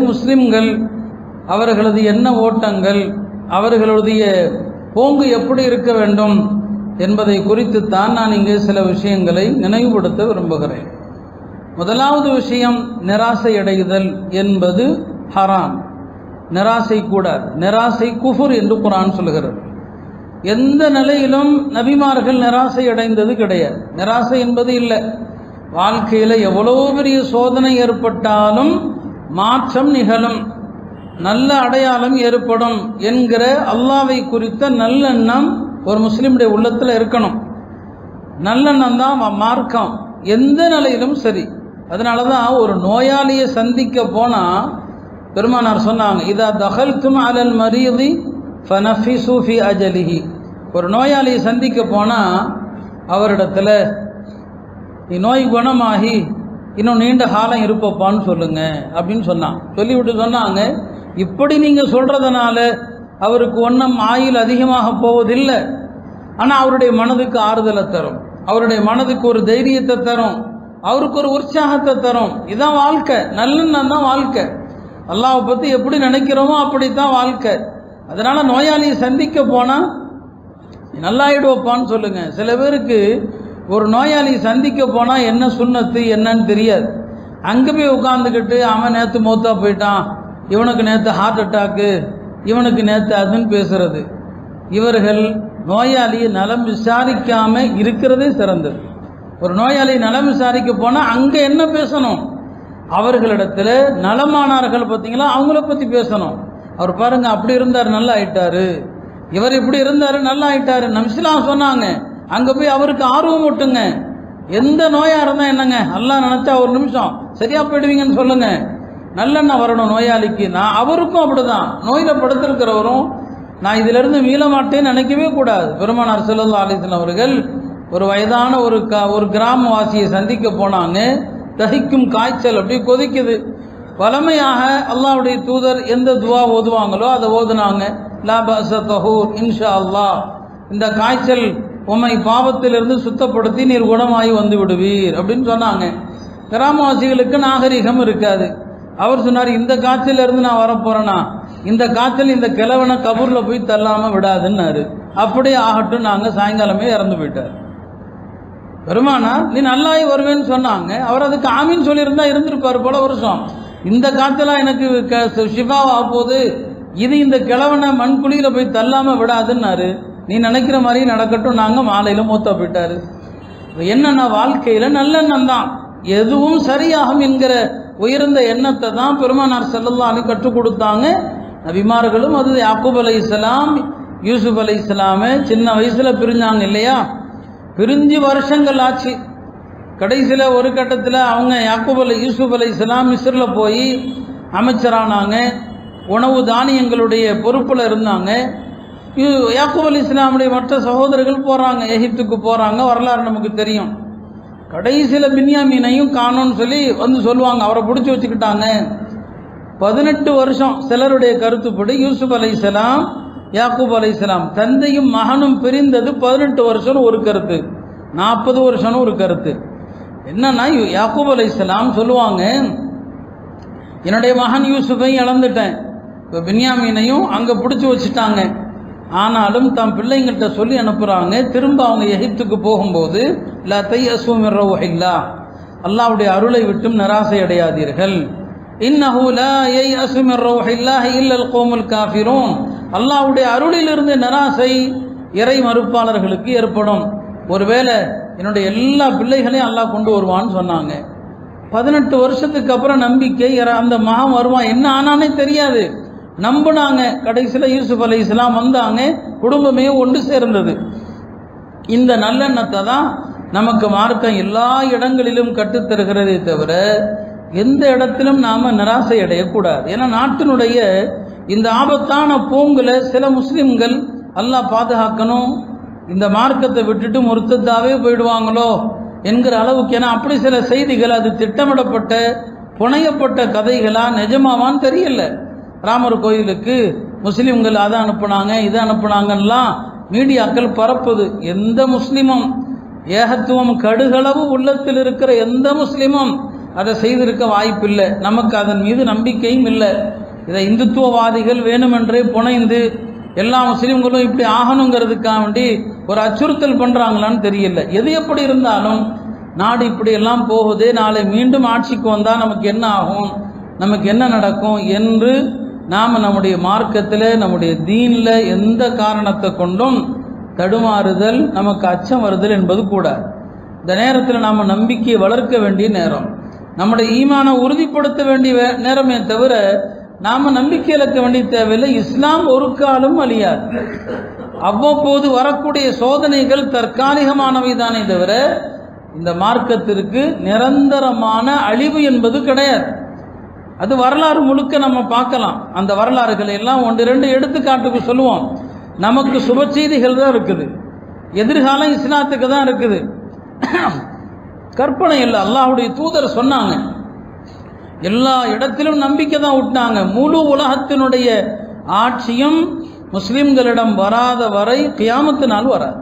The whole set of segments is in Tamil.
முஸ்லிம்கள் அவர்களது என்ன ஓட்டங்கள் அவர்களுடைய போங்கு எப்படி இருக்க வேண்டும் என்பதை குறித்து தான் நான் இங்கே சில விஷயங்களை நினைவுபடுத்த விரும்புகிறேன். முதலாவது விஷயம் நிராசை அடைதல் என்பது ஹராம். நிராசை கூடாது. நிராசை குஃபுர் என்று குரான் சொல்கிறது எந்த நிலையிலும் நபிமார்கள் நிராசை அடைந்தது கிடையாது. நிராசை என்பது இல்லை. வாழ்க்கையில் எவ்வளோ பெரிய சோதனை ஏற்பட்டாலும் மாற்றம் நிகழும். நல்ல அடையாளம் ஏற்படும் என்கிற அல்லாவை குறித்த நல்லெண்ணம் ஒரு முஸ்லீமுடைய உள்ளத்தில் இருக்கணும். நல்லெண்ணம் தான் மார்க்கம். எந்த நிலையிலும் சரி. அதனால தான் ஒரு நோயாளியை சந்திக்க போனால் பெருமானார் சொன்னாங்க இதா தகல்தும் அலல் மரியதி ஃபனஃபி சூஃபி அஜலிஹி. ஒரு நோயாளியை சந்திக்க போனால் அவரிடத்துல நீ நோய் குணமாகி இன்னும் நீண்ட காலம் இருப்பப்பான்னு சொல்லுங்க அப்படின்னு சொன்னான். சொல்லிவிட்டு சொன்னாங்க இப்படி நீங்கள் சொல்கிறதுனால அவருக்கு ஒன்றும் ஆயுள் அதிகமாக போவதில்லை. ஆனால் அவருடைய மனதுக்கு ஆறுதலை தரும். அவருடைய மனதுக்கு ஒரு தைரியத்தை தரும். அவருக்கு ஒரு உற்சாகத்தை தரும். இதுதான் வாழ்க்கை. நல்லெண்ணம் தான் வாழ்க்கை. அல்லாவை பற்றி எப்படி நினைக்கிறோமோ அப்படித்தான் வாழ்க்கை. அதனால் நோயாளியை சந்திக்க போனால் நல்லாயிடுவப்பான்னு சொல்லுங்கள் சில பேருக்கு ஒரு நோயாளியை சந்திக்க போனால் என்ன சுண்ணத்து என்னன்னு தெரியாது. அங்கே போய் உட்காந்துக்கிட்டு அவன் நேற்று மூத்தா போயிட்டான் இவனுக்கு நேற்று ஹார்ட் அட்டாக்கு இவனுக்கு நேற்று அதுன்னு பேசுறது. இவர்கள் நோயாளியை நலம் விசாரிக்காமல் இருக்கிறதே சிறந்தது. ஒரு நோயாளி நலம் விசாரிக்க போனால் அங்கே என்ன பேசணும்? அவர்களிடத்தில் நலமானார்கள் பார்த்தீங்களா அவங்கள பற்றி பேசணும். அவர் பாருங்கள் அப்படி இருந்தார் நல்லா ஆயிட்டாரு. இவர் இப்படி இருந்தார் நல்லா ஆயிட்டாரு. நம்சிலாம் சொன்னாங்க அங்கே போய் அவருக்கு ஆர்வம் விட்டுங்க எந்த நோயாக இருந்தால் என்னங்க? நல்லா நினச்சா ஒரு நிமிஷம். சரியாக போயிடுவீங்கன்னு சொல்லுங்க. நல்லெண்ணெய் வரணும் நோயாளிக்கு. நான் அவருக்கும் அப்படிதான். நோயில் படுத்திருக்கிறவரும் நான் இதிலிருந்து மீள மாட்டேன்னு நினைக்கவே கூடாது. பெருமானார் செல்லல்லா அலிஸ்லாம் அவர்கள் ஒரு வயதான ஒரு க ஒரு கிராமவாசியை சந்திக்க போனாங்க. தகிக்கும் காய்ச்சல் அப்படி கொதிக்குது. வளமையாக அல்லாவுடைய தூதர் எந்த துவா ஓதுவாங்களோ அதை ஓதுனாங்க. லாபூர் தஹூர் இன்ஷா அல்லாஹ். இந்த காய்ச்சல் உம்மை பாவத்திலிருந்து சுத்தப்படுத்தி நீர் குணமாகி வந்து விடுவீர் அப்படின்னு சொன்னாங்க. கிராமவாசிகளுக்கு நாகரிகம் இருக்காது. அவர் சொன்னார் இந்த காய்ச்சலிருந்து நான் வரப்போகிறேன்னா இந்த காய்ச்சல் இந்த கிழவனை கபூரில் போய் தள்ளாமல் விடாதுன்னாரு. அப்படியே ஆகட்டும் நாங்கள் சாயங்காலமே இறந்து போயிட்டார். பெருமானா நீ நல்லாயி வருவேன்னு சொன்னாங்க. அவர் அதுக்கு ஆமின்னு சொல்லியிருந்தா இருந்திருப்பார் போல வருஷம் இந்த காய்ச்சலாக எனக்கு க- ஷிஃபாவா போகுது. இது இந்த கிழவனை மண்குழியில் போய் தள்ளாமல் விடாதுன்னாரு. நீ நினைக்கிற மாதிரி நடக்கட்டும். நாங்கள் மாலையில் மூத்த போயிட்டார். என்னன்னா வாழ்க்கையில் நல்லெண்ணம் தான். எதுவும் சரியாகும் என்கிற உயர்ந்த எண்ணத்தை தான் பெருமானார் செல்லல்லான்னு கற்றுக் கொடுத்தாங்க. நபிமார்களும் அது யாக்கூப் அலை இஸ்லாம் யூசுப் அலை இஸ்லாமு சின்ன வயசில் பிரிஞ்சாங்க இல்லையா? பிரிஞ்சு வருஷங்கள் ஆச்சு. கடைசியில் ஒரு கட்டத்தில் அவங்க யாக்கூப் அலை யூசுப் அலை இஸ்லாம் மிஸ்ரில் போய் அமைச்சரானாங்க. உணவு தானியங்களுடைய பொறுப்பில் இருந்தாங்க. யூ- யாக்கூப் அலி இஸ்லாமுடைய மற்ற சகோதரர்கள் போகிறாங்க எகிப்துக்கு போகிறாங்க வரலாறு நமக்கு தெரியும். கடைசியில் பின்யாமீனையும் காணோன்னு சொல்லி வந்து சொல்லுவாங்க அவரை பிடிச்சி வச்சுக்கிட்டாங்க. பதினெட்டு வருஷம் சிலருடைய கருத்துப்படி யூசுப் அலைஹிஸ்ஸலாம் யாக்கூப் அலைஹிஸ்ஸலாம் தந்தையும் மகனும் பிரிந்தது பதினெட்டு வருஷம்னு ஒரு கருத்து நாற்பது வருஷம்னு ஒரு கருத்து. என்னன்னா யூ- யாக்கூப் இஸ்லாம் சொல்லுவாங்க என்னுடைய மகன் யூசுஃபையும் இழந்துட்டேன். இப்போ பின்யாமீனையும் அங்கே பிடிச்சி வச்சுட்டாங்க. ஆனாலும் தம் பிள்ளைங்கள்ட்ட சொல்லி அனுப்புகிறாங்க திரும்ப அவங்க எகிப்துக்கு போகும்போது லா தை அசுமில்லா அல்லாவுடைய அருளை விட்டும் நிராசை அடையாதீர்கள். இன்னஹு லா யை அசுமிர் ரோஹில்லாஹ் இல்லல் கோமுல் காஃபிரும் அல்லாவுடைய அருளிலிருந்து நிராசை இறை மறுப்பாளர்களுக்கு ஏற்படும். ஒருவேளை என்னுடைய எல்லா பிள்ளைகளையும் அல்லாஹ் கொண்டு வருவான்னு சொன்னாங்க. பதினெட்டு வருஷத்துக்கு அப்புறம் நம்பிக்கை அந்த மகம் வருவான். என்ன ஆனானே தெரியாது. நம்புனாங்க. கடைசியில் யூசுப் அலி இஸ்லாம் வந்தாங்க. குடும்பமே ஒன்று சேர்ந்தது. இந்த நல்லெண்ணத்தை தான் நமக்கு மார்க்கம் எல்லா இடங்களிலும் கற்றுத்தருகிறதே தவிர எந்த இடத்திலும் நாம் நிராசை அடையக்கூடாது ஏன்னா நாட்டினுடைய இந்த ஆபத்தான பூங்குல சில முஸ்லிம்கள் எல்லாம் பாதுகாக்கணும். இந்த மார்க்கத்தை விட்டுட்டு முருத்தத்தாவே போயிடுவாங்களோ என்கிற அளவுக்கு. ஏன்னா அப்படி சில செய்திகள் அது திட்டமிடப்பட்ட புனையப்பட்ட கதைகளாக நிஜமாவான்னு தெரியல. ராமர் கோயிலுக்கு முஸ்லீம்கள் அதை அனுப்புனாங்க இதை அனுப்புனாங்கலாம் மீடியாக்கள் பரப்புது. எந்த முஸ்லீமும் ஏகத்துவம் கடுகளவு உள்ளத்தில் இருக்கிற எந்த முஸ்லீமும் அதை செய்திருக்க வாய்ப்பில்லை. நமக்கு அதன் மீது நம்பிக்கையும் இல்லை. இதை இந்துத்துவவாதிகள் வேணுமென்றே புனைந்து எல்லா முஸ்லீம்களும் இப்படி ஆகணுங்கிறதுக்காக வேண்டி ஒரு அச்சுறுத்தல் பண்ணுறாங்களான்னு தெரியல. எது எப்படி இருந்தாலும் நாடு இப்படி எல்லாம் போகுது நாளை மீண்டும் ஆட்சிக்கு வந்தால் நமக்கு என்ன ஆகும் நமக்கு என்ன நடக்கும் என்று நாம் நம்முடைய மார்க்கத்தில் நம்முடைய தீனில் எந்த காரணத்தை கொண்டும் தடுமாறுதல் நமக்கு அச்சம் வருதல் என்பது கூட. இந்த நேரத்தில் நாம் நம்பிக்கையை வளர்க்க வேண்டிய நேரம். நம்முடைய ஈமானை உறுதிப்படுத்த வேண்டிய வே- நேரமே தவிர நாம் நம்பிக்கை இழக்க வேண்டிய தேவையில்லை. இஸ்லாம் ஒரு காலம் அழியாது. அவ்வப்போது வரக்கூடிய சோதனைகள் தற்காலிகமானவை தானே தவிர இந்த மார்க்கத்திற்கு நிரந்தரமான அழிவு என்பது கிடையாது. அது வரலாறு முழுக்க நம்ம பார்க்கலாம். அந்த வரலாறுகளை எல்லாம் ஒன்று ரெண்டு எடுத்துக்காட்டுக்கு சொல்லுவோம். நமக்கு சுப செய்திகள் தான் இருக்குது. எதிர்காலம் இஸ்லாத்துக்கு தான் இருக்குது. கற்பனை இல்லை. அல்லாஹுடைய தூதர் சொன்னாங்க. எல்லா இடத்திலும் நம்பிக்கை தான் விட்டாங்க முழு உலகத்தினுடைய ஆட்சியும் முஸ்லீம்களிடம் வராத வரை கியாமத்து நாள் வராது.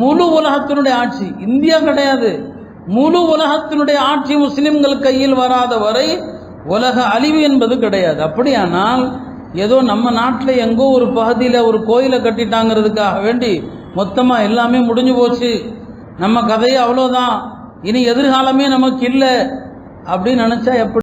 முழு உலகத்தினுடைய ஆட்சி. இந்தியா கிடையாது. முழு உலகத்தினுடைய ஆட்சி முஸ்லீம்கள் கையில் வராத வரை உலக அழிவு என்பது கிடையாது. அப்படியானால் ஏதோ நம்ம நாட்டில் எங்கோ ஒரு பகுதியில் ஒரு கோயிலை கட்டிட்டாங்கிறதுக்காக வேண்டி மொத்தமாக எல்லாமே முடிஞ்சு போச்சு. நம்ம கதையே அவ்வளோதான் இனி எதிர்காலமே நமக்கு இல்லை. அப்படின்னு நினச்சா எப்படி